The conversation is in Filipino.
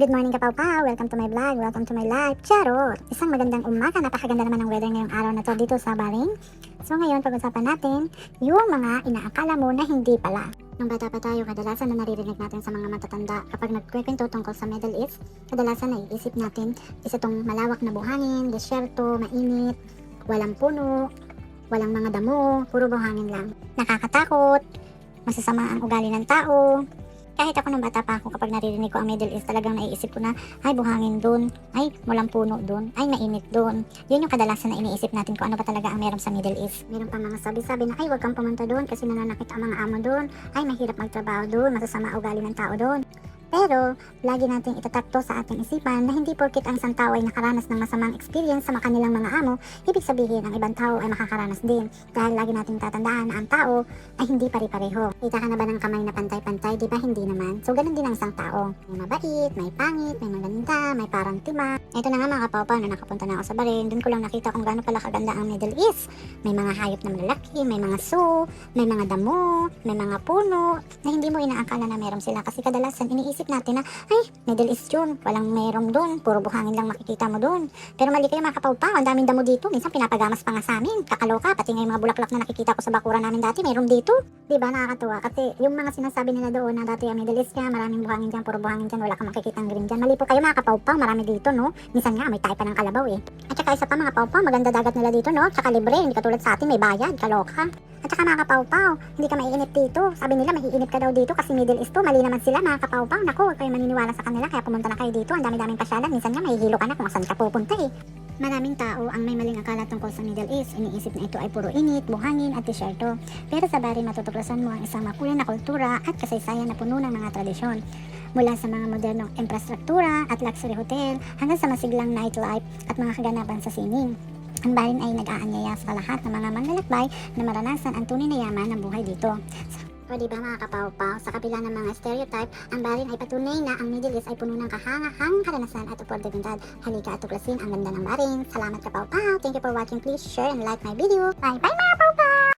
Good morning kapaw Pau! Welcome to my vlog, welcome to my life. Charot! Isang magandang umaga, napakaganda naman ng weather ngayong araw na to dito sa Baring. So ngayon, pag-usapan natin yung mga inaakala mo na hindi pala. Nung bata pa tayo, kadalasan na naririnig natin sa mga matatanda kapag nagkwekwento tungkol sa Middle East, kadalasan naiisip natin isa tong malawak na buhangin, desyerto, mainit, walang puno, walang mga damo, puro buhangin lang. Nakakatakot, masasama ang ugali ng tao, kahit ako nung bata pa ako kapag naririnig ko ang Middle East talagang naiisip ko na ay buhangin dun, ay walang puno dun, ay mainit dun. Yun yung kadalasan na iniisip natin kung ano ba talaga ang meron sa Middle East. Meron pa mga sabi-sabi na ay wag kang pumunta dun kasi nananakit ang mga amo dun, ay mahirap magtrabaho dun, masasama ugali ng tao dun. Pero, lagi nating itatakto sa ating isipan na hindi porkit ang isang tao ay nakaranas ng masamang experience sa kanilang mga amo, ibig sabihin ang ibang tao ay makakaranas din. Dahil lagi nating tatandaan na ang tao ay hindi pare-pareho. Kita ka na ba ng kamay na pantay-pantay? Di ba hindi naman? So, ganun din ang isang tao. May mabait, may pangit, may maganda, may parang tima. Ito na nga mga kapapa na nakapunta na ako sa Bahrain. Doon ko lang nakita kung gaano pala kaganda ang Middle East. May mga hayop na malalaki, may mga zoo, may mga damo, may mga puno na hindi mo inaakala na meron sila kasi kadalasan iniisip natin na ay, Middle East yun, walang merong doon, puro buhangin lang makikita mo doon. Pero mali kayo mga kapawpaw, ang daming damo dito, minsan pinapagamas pa nga sa amin, kakaloka, pati nga yung mga bulaklak na nakikita ko sa bakura namin dati, mayroong dito. Di ba nakakatuwa? Kasi yung mga sinasabi nila doon na dati ang Middle East ka, maraming buhangin dyan, puro buhangin dyan, wala kang makikitang green dyan. Mali po kayo mga kapawpaw, marami dito, no? Minsan nga, may tayo pa ng kalabaw eh. At saka isa pa mga pawpaw, maganda dagat nila dito, no? Tsaka libre, hindi katulad sa atin, may bayad, kaloka. At saka mga kapawpaw, hindi ka maiinip dito. Sabi nila, maiinip ka daw dito kasi Middle East to. Mali naman sila mga kapawpaw. Naku, huwag kayo maniniwala sa kanila kaya pumunta na kayo dito. Ang dami-daming pasyalan. Minsan nga mahihilo ka na kung saan ka pupunta eh. Maraming tao ang may maling akala tungkol sa Middle East. Iniisip na ito ay puro init, buhangin at disyerto. Pero sa bari matutuklasan mo ang isang makulay na kultura at kasaysayan na puno ng mga tradisyon. Mula sa mga modernong infrastruktura at luxury hotel hanggang sa masiglang nightlife at mga kaganapan sa sining. Ang barin ay nag-aanyaya sa lahat ng mga manlalakbay na maranasan ang tunay na yaman ng buhay dito. O di ba mga kapawpaw, sa kabila ng mga stereotype, ang barin ay patunay na ang Middle East ay puno ng kahangahang karanasan at oportunidad. Halika at tuklasin ang ganda ng barin. Salamat kapawpaw. Thank you for watching. Please share and like my video. Bye bye mga kapawpaw!